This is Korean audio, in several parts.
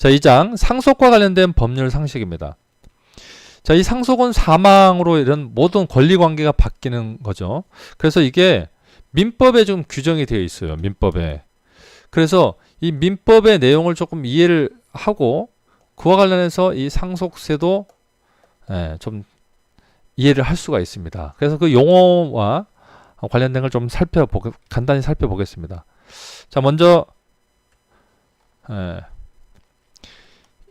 자, 2장 상속과 관련된 법률 상식입니다. 자, 이 상속은 사망으로 이런 모든 권리 관계가 바뀌는 거죠. 그래서 이게 민법에 좀 규정이 되어 있어요. 민법에. 그래서 이 민법의 내용을 조금 이해를 하고 그와 관련해서 이 상속세도 예, 좀 이해를 할 수가 있습니다. 그래서 그 용어와 관련된 걸 좀 살펴보 간단히 살펴보겠습니다. 자, 먼저 예,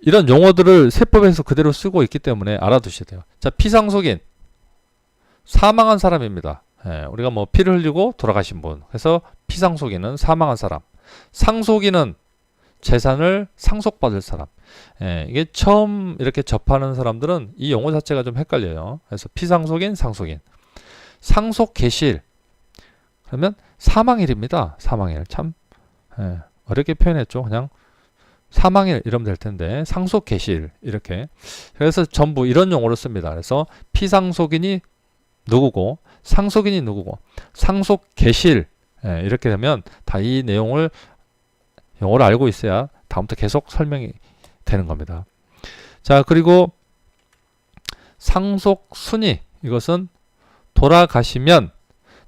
이런 용어들을 세법에서 그대로 쓰고 있기 때문에 알아두셔야 돼요. 자, 피상속인 사망한 사람입니다. 예, 우리가 뭐 피를 흘리고 돌아가신 분. 그래서 피상속인은 사망한 사람. 상속인은 재산을 상속받을 사람. 예, 이게 처음 이렇게 접하는 사람들은 이 용어 자체가 좀 헷갈려요. 그래서 피상속인, 상속인. 상속 개시일. 그러면 사망일입니다. 사망일. 참 예, 어렵게 표현했죠. 그냥 사망일 이러면 될 텐데 상속 개시일 이렇게. 그래서 전부 이런 용어를 씁니다. 그래서 피상속인이 누구고 상속인이 누구고 상속 개시일 예, 이렇게 되면 다 이 내용을 용어를 알고 있어야 다음부터 계속 설명이 되는 겁니다. 자, 그리고 상속 순위 이것은 돌아가시면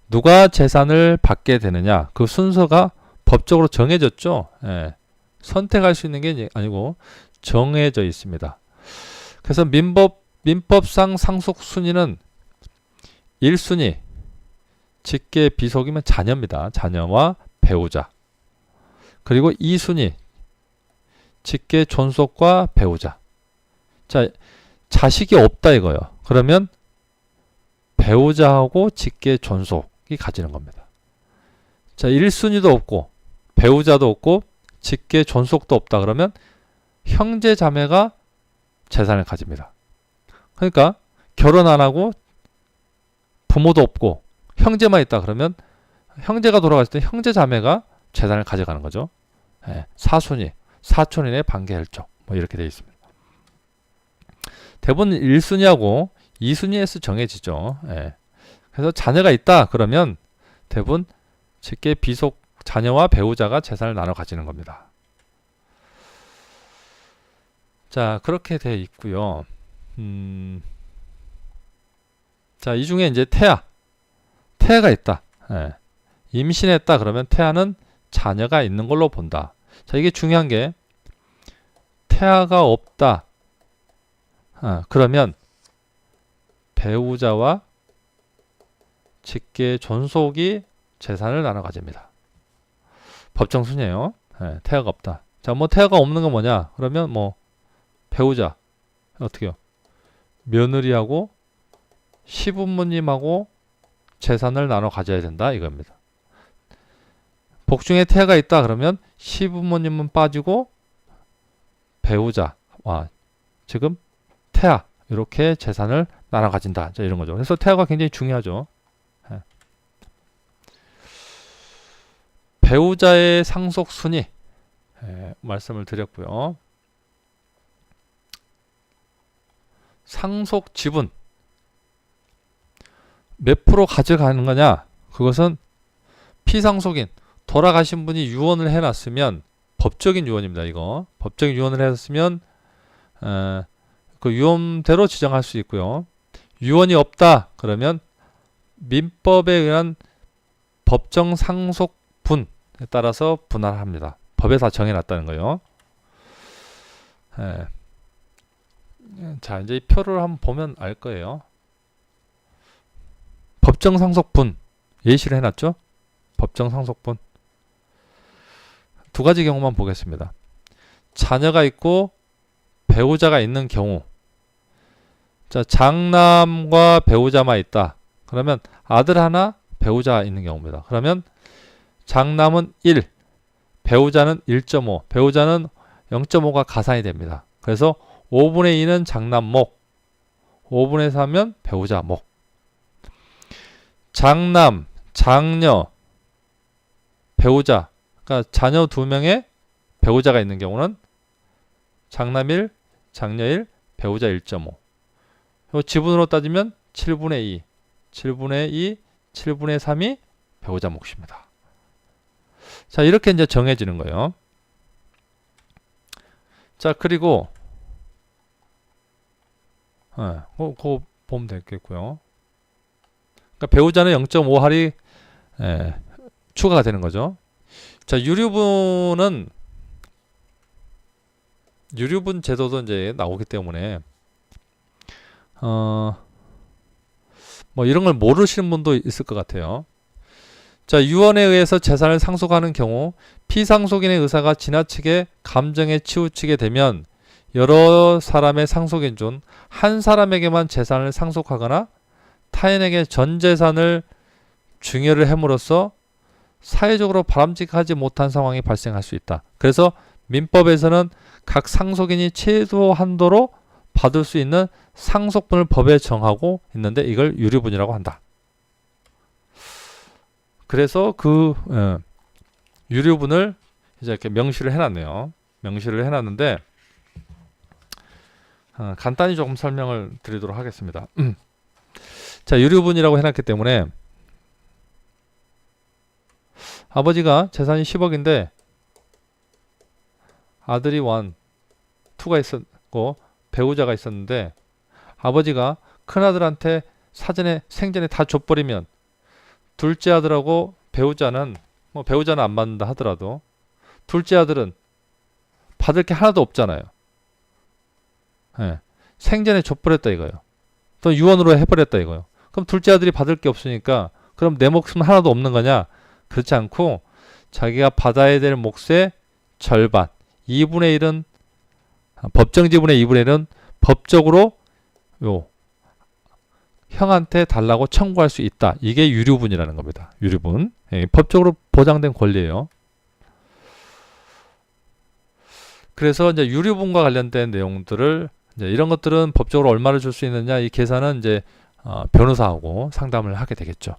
누가 재산을 받게 되느냐 그 순서가 법적으로 정해졌죠. 예, 선택할 수 있는 게 아니고 정해져 있습니다. 그래서 민법 민법상 상속 순위는 1순위 직계 비속이면 자녀입니다. 자녀와 배우자. 그리고 2순위 직계 존속과 배우자. 자, 자식이 없다 이거요. 그러면 배우자하고 직계 존속이 가지는 겁니다. 자, 1순위도 없고 배우자도 없고 직계 존속도 없다 그러면 형제 자매가 재산을 가집니다. 그러니까 결혼 안 하고 부모도 없고 형제만 있다 그러면 형제가 돌아갔을 때 형제 자매가 재산을 가져가는 거죠. 예, 사순위, 사촌인의 반계혈족 뭐 이렇게 되어 있습니다. 대부분 1순위하고 2순위에서 정해지죠. 예. 그래서 자녀가 있다 그러면 대부분 직계 비속 자녀와 배우자가 재산을 나눠 가지는 겁니다. 자 그렇게 되어 있고요. 음, 자, 이 중에 이제 태아. 태아가 있다. 예. 임신했다 그러면 태아는 자녀가 있는 걸로 본다. 자, 이게 중요한 게 태아가 없다. 아, 그러면 배우자와 직계 존속이 재산을 나눠 가집니다. 법정 순이에요. 예, 태아가 없다. 자, 뭐 태아가 없는 건 뭐냐? 그러면 뭐 배우자 어떻게요? 며느리하고 시부모님하고 재산을 나눠 가져야 된다 이겁니다. 복중에 태아가 있다 그러면 시부모님은 빠지고 배우자와 지금 태아 이렇게 재산을 나눠 가진다 이런 거죠. 그래서 태아가 굉장히 중요하죠. 배우자의 상속 순위 예, 말씀을 드렸고요. 상속 지분 몇 프로 가져가는 거냐? 그것은 피상속인 돌아가신 분이 유언을 해놨으면 법적인 유언입니다. 이거 법적인 유언을 했으면 어, 그 유언대로 지정할 수 있고요. 유언이 없다 그러면 민법에 의한 법정 상속분에 따라서 분할합니다. 법에 다 정해놨다는 거예요. 예. 자 이제 이 표를 한번 보면 알 거예요. 법정 상속분 예시를 해놨죠? 법정 상속분 두 가지 경우만 보겠습니다. 자녀가 있고 배우자가 있는 경우 자 장남과 배우자만 있다. 그러면 아들 하나 배우자 있는 경우입니다. 그러면 장남은 1 배우자는 1.5 배우자는 0.5가 가산이 됩니다. 그래서 5분의 2는 장남목 5분의 3은 배우자 목 장남, 장녀, 배우자, 그러니까 자녀 두 명의 배우자가 있는 경우는 장남 1, 장녀 1, 배우자 1.5. 지분으로 따지면 7분의 2, 7분의 2, 7분의 3이 배우자 몫입니다. 자, 이렇게 이제 정해지는 거예요. 자 그리고 예, 그거, 그거 보면 되겠고요. 그러니까 배우자는 0.5할이 예, 추가가 되는 거죠. 자 유류분은 유류분 제도도 이제 나오기 때문에 어, 뭐 이런 걸 모르시는 분도 있을 것 같아요. 자, 유언에 의해서 재산을 상속하는 경우 피상속인의 의사가 지나치게 감정에 치우치게 되면 여러 사람의 상속인 중 한 사람에게만 재산을 상속하거나 타인에게 전 재산을 증여를 함으로써 사회적으로 바람직하지 못한 상황이 발생할 수 있다. 그래서 민법에서는 각 상속인이 최소 한도로 받을 수 있는 상속분을 법에 정하고 있는데 이걸 유류분이라고 한다. 그래서 그 예, 유류분을 이제 이렇게 명시를 해놨네요. 명시를 해놨는데 어, 간단히 조금 설명을 드리도록 하겠습니다. 자, 유류분이라고 해놨기 때문에 아버지가 재산이 10억인데 아들이 1, 2가 있었고 배우자가 있었는데 아버지가 큰아들한테 사전에 생전에 다 줘버리면 둘째 아들하고 배우자는 뭐 배우자는 안 받는다 하더라도 둘째 아들은 받을 게 하나도 없잖아요. 예. 생전에 줘버렸다 이거예요. 또 유언으로 해버렸다 이거예요. 그럼 둘째 아들이 받을 게 없으니까 그럼 내 목숨 하나도 없는 거냐? 그렇지 않고 자기가 받아야 될 몫의 절반 2분의 1은 법정 지분의 2분의 1은 법적으로 요 형한테 달라고 청구할 수 있다. 이게 유류분이라는 겁니다. 유류분. 예, 법적으로 보장된 권리예요. 그래서 이제 유류분과 관련된 내용들을 이제 이런 것들은 법적으로 얼마를 줄 수 있느냐 이 계산은 이제 어, 변호사하고 상담을 하게 되겠죠.